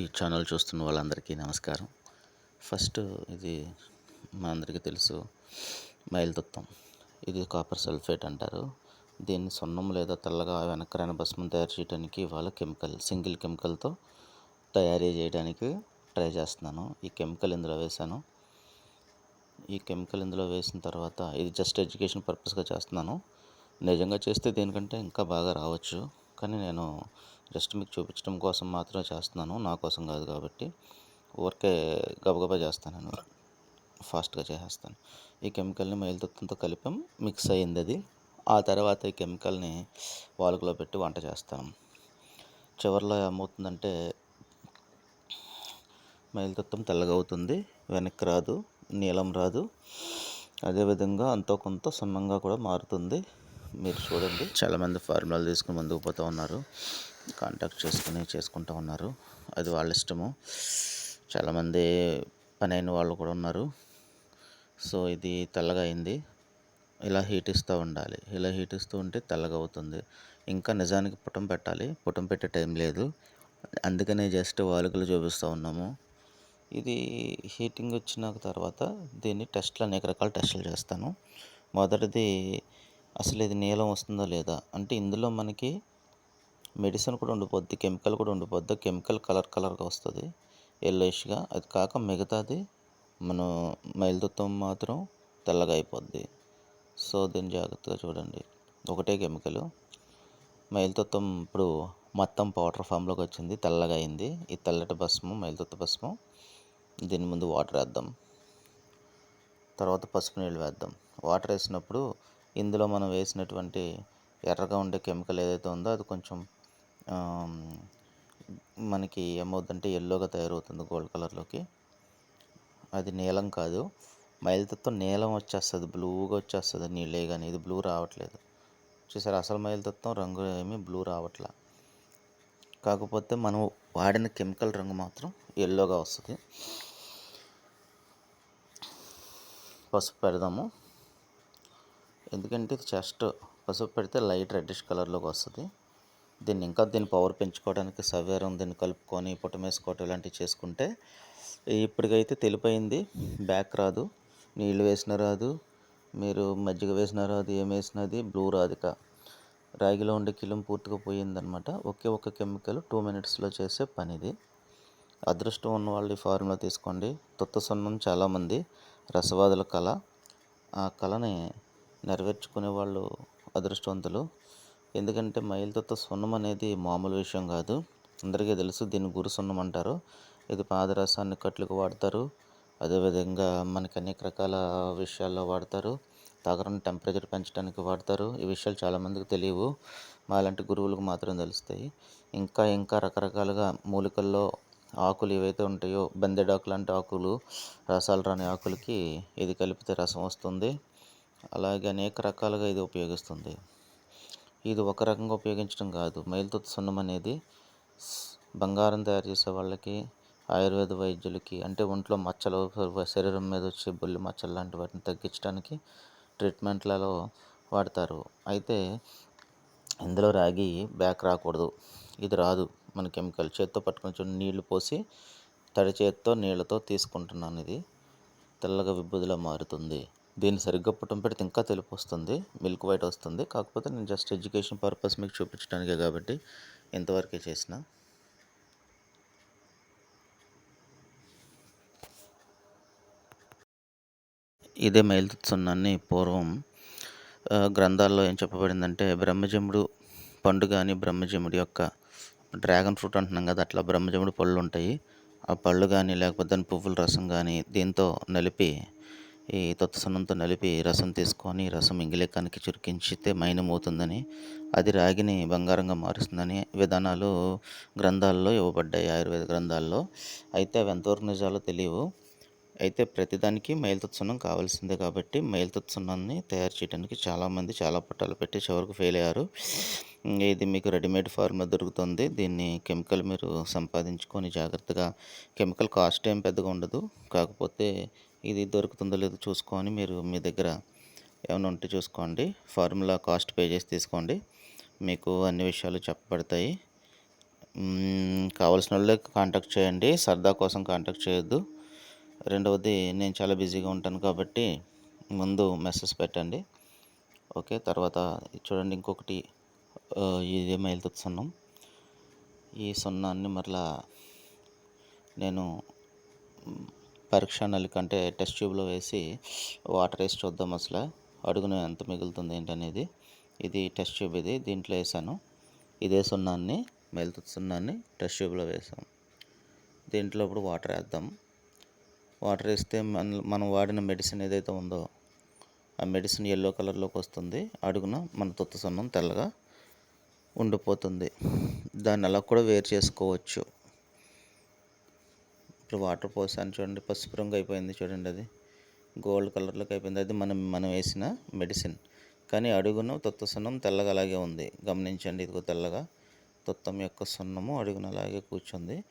ఈ ఛానల్ చూస్తున్న వాళ్ళందరికీ నమస్కారం. ఫస్ట్ ఇది మా అందరికీ తెలుసు మైలుతుత్తం. ఇది కాపర్ సల్ఫేట్ అంటారు. దీన్ని సున్నం లేదా తెల్లగా వెనకరైన భస్మం తయారు చేయడానికి వాళ్ళ కెమికల్ సింగిల్ కెమికల్తో తయారీ చేయడానికి ట్రై చేస్తున్నాను. ఈ కెమికల్ ఇందులో వేశాను. ఈ కెమికల్ ఇందులో వేసిన తర్వాత ఇది జస్ట్ ఎడ్యుకేషన్ పర్పస్గా చేస్తున్నాను. నిజంగా చేస్తే దీనికంటే ఇంకా బాగా రావచ్చు. కానీ నేను జస్ట్ మీకు చూపించడం కోసం మాత్రమే చేస్తున్నాను. నా కోసం కాదు కాబట్టి ఊరికే గబగబా చేస్తాను నేను ఫాస్ట్గా చేసేస్తాను. ఈ కెమికల్ని మైలుతుత్తంతో కలిపాం మిక్స్ అయ్యింది అది. ఆ తర్వాత ఈ కెమికల్ని వాలుకలో పెట్టి వంట చేస్తాం చివరిలో ఏమవుతుందంటే మైలుతుత్తం తెల్లగా అవుతుంది. వెనక్కి రాదు. నీలం రాదు. అదేవిధంగా అంతో కొంత సున్నంగా కూడా మారుతుంది. మీరు చూడండి. చాలామంది ఫార్ములాలు తీసుకుని ముందుకు పోతూ ఉన్నారు. కాంటాక్ట్ చేసుకుని చేసుకుంటూ ఉన్నారు. అది వాళ్ళ ఇష్టము. చాలామంది పని అయిన వాళ్ళు కూడా ఉన్నారు. సో ఇది తెల్లగా అయింది. ఇలా హీట్ ఇస్తూ ఉండాలి. ఇలా హీట్ ఇస్తూ ఉంటే తెల్లగా అవుతుంది. ఇంకా నిజానికి పుటం పెట్టాలి. పుటం పెట్టే టైం లేదు. అందుకనే జస్ట్ వాలుకలు చూపిస్తూ ఉన్నాము. ఇది హీటింగ్ వచ్చిన తర్వాత దీన్ని టెస్ట్లు అనేక రకాల టెస్టులు చేస్తాను. మొదటిది అసలు ఇది నీలం వస్తుందా లేదా? అంటే ఇందులో మనకి మెడిసిన్ కూడా ఉండిపోద్ది కెమికల్ కూడా ఉండిపోద్ది. కెమికల్ కలర్ కలర్గా వస్తుంది. ఎల్లోయిష్గా అది కాక మిగతాది మనం మైలుతుత్తం మాత్రం తెల్లగా అయిపోద్ది. సో దీన్ని జాగ్రత్తగా చూడండి. ఒకటే కెమికల్. మైలుతుత్తం ఇప్పుడు మొత్తం పౌడర్ ఫామ్లోకి వచ్చింది తెల్లగా అయింది. ఈ తెల్లటి భస్మం మైలుతుత్త భస్మం దీని ముందు వాటర్ వేద్దాం. తర్వాత పసుపు నీళ్ళు వేద్దాం. వాటర్ వేసినప్పుడు ఇందులో మనం వేసినటువంటి ఎర్రగా ఉండే కెమికల్ ఏదైతే ఉందో అది కొంచెం మనకి ఏమవుతుందంటే ఎల్లోగా తయారవుతుంది గోల్డ్ కలర్లోకి అది నీలం కాదు. మైలుతత్వం నీలం వచ్చేస్తుంది బ్లూగా వచ్చేస్తుంది నీళ్ళే కానీ ఇది బ్లూ రావట్లేదు. చూసారు? అసలు మైలుతత్వం రంగు ఏమి బ్లూ రావట్లా. కాకపోతే మనం వాడిన కెమికల్ రంగు మాత్రం ఎల్లోగా వస్తుంది. పసుపు పెడదాము. ఎందుకంటే ఇది జస్ట్ పసుపు పెడితే లైట్ రెడ్డిష్ కలర్లోకి వస్తుంది. దీన్ని ఇంకా దీన్ని పవర్ పెంచుకోవడానికి సవేరం దీన్ని కలుపుకొని పుటమేసుకోవటం ఇలాంటివి చేసుకుంటే ఇప్పటికైతే తెలిపోయింది. బ్యాక్ రాదు. నీళ్ళు వేసిన రాదు. మీరు మజ్జిగ వేసిన రాదు. ఏం వేసినది బ్లూ రాదుక రాగిలో ఉండే కిలం పూర్తిగా పోయిందనమాట ఒకే ఒక కెమికల్ టూ మినిట్స్లో చేసే పనిది. అదృష్టం ఉన్న వాళ్ళు ఈ ఫార్ములా తీసుకోండి. తొత్త సున్నం చాలామంది. రసవాదుల కళ. ఆ కళని నెరవేర్చుకునే వాళ్ళు అదృష్టవంతులు. ఎందుకంటే మైలుతో సున్నం అనేది మామూలు విషయం కాదు. అందరికీ తెలుసు దీన్ని గురు సున్నం అంటారు. ఇది పాదరసాన్ని కట్లకు వాడతారు. అదేవిధంగా మనకి అనేక రకాల విషయాల్లో వాడతారు. తగరం టెంపరేచర్ పెంచడానికి వాడతారు. ఈ విషయాలు చాలామందికి తెలియవు. మాలాంటి గురువులకు మాత్రం తెలుస్తాయి. ఇంకా ఇంకా రకరకాలుగా మూలికల్లో ఆకులు ఏవైతే ఉంటాయో బందెడాకు లాంటి ఆకులు రసాలు రాని ఆకులకి ఇది కలిపితే రసం వస్తుంది. అలాగే అనేక రకాలుగా ఇది ఉపయోగిస్తుంది. ఇది ఒక రకంగా ఉపయోగించడం కాదు. మైలుతుత్త సున్నం అనేది బంగారం తయారు చేసే వాళ్ళకి ఆయుర్వేద వైద్యులకి అంటే ఒంట్లో మచ్చలు శరీరం మీద వచ్చే బొల్లి మచ్చలు లాంటి వాటిని తగ్గించడానికి ట్రీట్మెంట్లలో వాడతారు. అయితే ఇందులో రాగి బ్యాక్ రాకూడదు. ఇది రాదు. మన కెమికల్ చేత్తో పట్టుకొని నీళ్ళు పోసి తడి చేత్తో నీళ్ళతో తీసుకుంటున్నాను. ఇది తెల్లగా విభూదిలా మారుతుంది. దీన్ని సరిగ్గా పుట్టం పెడితే ఇంకా తెలుపు వస్తుంది మిల్క్ వైట్ వస్తుంది. కాకపోతే నేను జస్ట్ ఎడ్యుకేషన్ పర్పస్ మీకు చూపించడానికే కాబట్టి ఇంతవరకే చేసిన. ఇదే మేల్తున్నాన్ని పూర్వం గ్రంథాల్లో ఏం చెప్పబడిందంటే బ్రహ్మజముడు పండు కానీ బ్రహ్మజముడి యొక్క డ్రాగన్ ఫ్రూట్ అంటున్నాం కదా అట్లా బ్రహ్మజముడు పళ్ళు ఉంటాయి. ఆ పళ్ళు కానీ లేకపోతే దాని పువ్వుల రసం కానీ దీంతో నలిపి ఈ తొత్తసనంతో నలిపి రసం తీసుకొని రసం ఇంగిలేకానికి చురికించితే మైనమవుతుందని అది రాగిని బంగారంగా మారుస్తుందని విధానాలు గ్రంథాల్లో ఇవ్వబడ్డాయి ఆయుర్వేద గ్రంథాల్లో. అయితే అవి ఎంతవరకు నిజాలో తెలియవు. అయితే ప్రతిదానికి మైలుతుత్సున్నం కావాల్సిందే కాబట్టి మైలుతుత్సున్నాన్ని తయారు చేయడానికి చాలామంది చాలా పట్టాలు పెట్టి చివరికి ఫెయిల్ అయ్యారు. ఇది మీకు రెడీమేడ్ ఫార్మ్ దొరుకుతుంది. దీన్ని కెమికల్ మీరు సంపాదించుకొని జాగ్రత్తగా కెమికల్ కాస్ట్ ఏం పెద్దగా ఉండదు. కాకపోతే ఇది దొరుకుతుందో లేదో చూసుకొని మీరు మీ దగ్గర ఏమైనా ఉంటే చూసుకోండి. ఫార్ములా కాస్ట్ పే చేసి తీసుకోండి. మీకు అన్ని విషయాలు చెప్పబడతాయి. కావాల్సిన వాళ్ళే కాంటాక్ట్ చేయండి. సరదా కోసం కాంటాక్ట్ చేయొద్దు. రెండవది నేను చాలా బిజీగా ఉంటాను కాబట్టి ముందు మెసేజ్ పెట్టండి. ఓకే తర్వాత చూడండి ఇంకొకటి ఆ, ఇదే మైలుతుత్తి సున్నం. ఈ సున్నాన్ని మరలా నేను పరీక్ష నలిక అంటే టెస్ట్ ట్యూబ్లో వేసి వాటర్ వేసి చూద్దాం అసలు. అడుగున ఎంత మిగులుతుంది ఏంటనేది. ఇది టెస్ట్ ట్యూబ్ ఇది. దీంట్లో వేసాను. ఇదే సున్నాన్ని మెలుతుత్ సున్నాన్ని టెస్ట్ ట్యూబ్లో వేసాం. దీంట్లో ఇప్పుడు వాటర్ వేద్దాం. వాటర్ వేస్తే మన మనం వాడిన మెడిసిన్ ఏదైతే ఉందో ఆ మెడిసిన్ ఎల్లో కలర్లోకి వస్తుంది. అడుగున మన తొత్తు సున్నం తెల్లగా ఉండిపోతుంది. దాన్ని అలా కూడా వేరు చేసుకోవచ్చు. ఇప్పుడు వాటర్ పోసాను చూడండి. పసుపు రంగు అయిపోయింది చూడండి అది. గోల్డ్ కలర్లోకి అయిపోయింది. అది మనం మనం వేసిన మెడిసిన్. కానీ అడుగున తొత్త సున్నం తెల్లగా అలాగే ఉంది. గమనించండి ఇదిగో తెల్లగా. తొత్తం యొక్క సున్నము అడుగున అలాగే కూర్చుంది.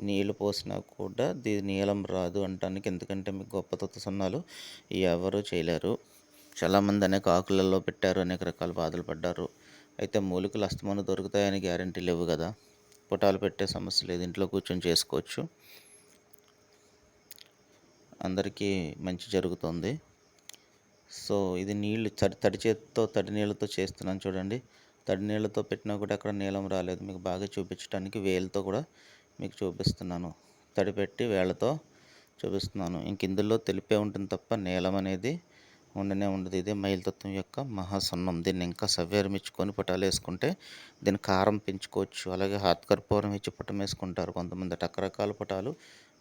నీళ్ళు పోసినా కూడా దీని నీలం రాదు అంటానికి ఎందుకంటే మీకు గొప్ప తొత్త సున్నాలు ఎవరు చేయలేరు. చాలామంది అనేక ఆకులలో పెట్టారు అనేక రకాల బాధలు పడ్డారు. అయితే మూలికలు అస్తమానం దొరుకుతాయని గ్యారంటీ లేవు కదా. పుటాలు పెట్టే సమస్య లేదు. ఇంట్లో కూర్చొని చేసుకోవచ్చు. అందరికీ మంచి జరుగుతుంది. సో ఇది నీళ్ళు తడి తడి చేతితో తడి నీళ్ళతో చేస్తున్నాను చూడండి. తడి నీళ్ళతో పెట్టినా కూడా అక్కడ నీలం రాలేదు. మీకు బాగా చూపించడానికి వేలతో కూడా మీకు చూపిస్తున్నాను. తడి పెట్టి వేళ్ళతో చూపిస్తున్నాను. ఇంక ఇందులో తెలిపే ఉంటుంది తప్ప నీలం అనేది ఉండనే ఉండదు. ఇదే మైలుతత్వం యొక్క మహాసున్నం. దీన్ని ఇంకా సవ్యారం ఇచ్చుకొని పుటాలు వేసుకుంటే దీని కారం పెంచుకోవచ్చు. అలాగే హాత్ కర్పూరం ఇచ్చి పుటం వేసుకుంటారు కొంతమంది. రకరకాల పుటాలు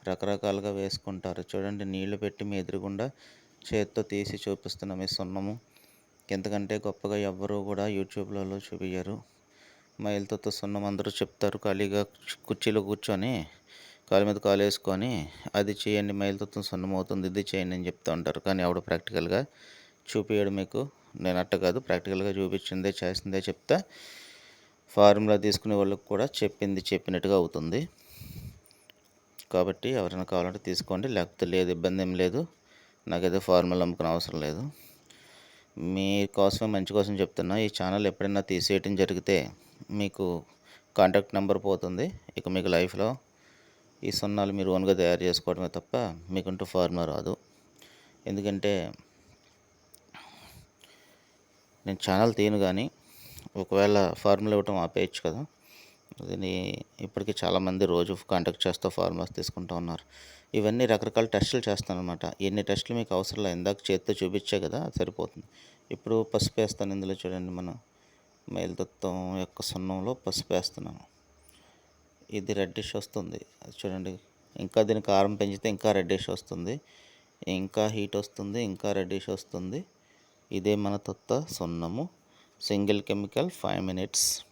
రకరకాలుగా వేసుకుంటారు. చూడండి నీళ్ళు పెట్టి మీ ఎదురుగుండా చేత్తో తీసి చూపిస్తున్నాం ఈ సున్నము. ఎందుకంటే గొప్పగా ఎవ్వరూ కూడా యూట్యూబ్లలో చూపించరు మైలుతో సున్నం అందరూ చెప్తారు. ఖాళీగా కుర్చీలో కూర్చొని కాలు మీద కాలు వేసుకొని అది చేయండి మైలుతో సున్నం అవుతుంది ఇది చేయండి అని చెప్తూ ఉంటారు. కానీ ఆవిడ ప్రాక్టికల్గా చూపించడం మీకు. నేను అట్ట కాదు ప్రాక్టికల్గా చూపించిందే చేసిందే చెప్తా. ఫార్ములా తీసుకునే వాళ్ళకి కూడా చెప్పింది చెప్పినట్టుగా అవుతుంది. కాబట్టి ఎవరైనా కావాలంటే తీసుకోండి. లేకపోతే లేదు ఇబ్బంది ఏం లేదు. నాకైతే ఫార్మల్ అమ్ముకునే అవసరం లేదు. మీ కోసమే మంచి కోసం చెప్తున్నా. ఈ ఛానల్ ఎప్పుడైనా తీసేయటం జరిగితే మీకు కాంటాక్ట్ నెంబర్ పోతుంది. ఇక మీకు లైఫ్లో ఈ సున్నాలు మీరు ఓన్గా తయారు చేసుకోవడమే తప్ప మీకుంటూ ఫార్ములా రాదు. ఎందుకంటే నేను ఛానల్ తీయను కానీ ఒకవేళ ఫార్ములా ఇవ్వటం ఆపేయచ్చు కదా. దీన్ని ఇప్పటికీ చాలామంది రోజు కాంటాక్ట్ చేస్తూ ఫార్మర్స్ తీసుకుంటూ ఉన్నారు. ఇవన్నీ రకరకాల టెస్టులు చేస్తాను అనమాట ఎన్ని టెస్టులు మీకు అవసరం లేదు ఇందాక చేత్తో చూపించే కదా సరిపోతుంది. ఇప్పుడు పసుపు వేస్తాను ఇందులో చూడండి మన. మేలుతత్వం యొక్క సున్నంలో పసుపు వేస్తున్నాను. ఇది రెడ్డిష్ వస్తుంది. అది చూడండి. ఇంకా దీని కారం పెంచితే ఇంకా రెడ్డిష్ వస్తుంది. ఇంకా హీట్ వస్తుంది ఇంకా రెడ్డిష్ వస్తుంది. ఇదే మన తొత్త సున్నము. Single chemical five minutes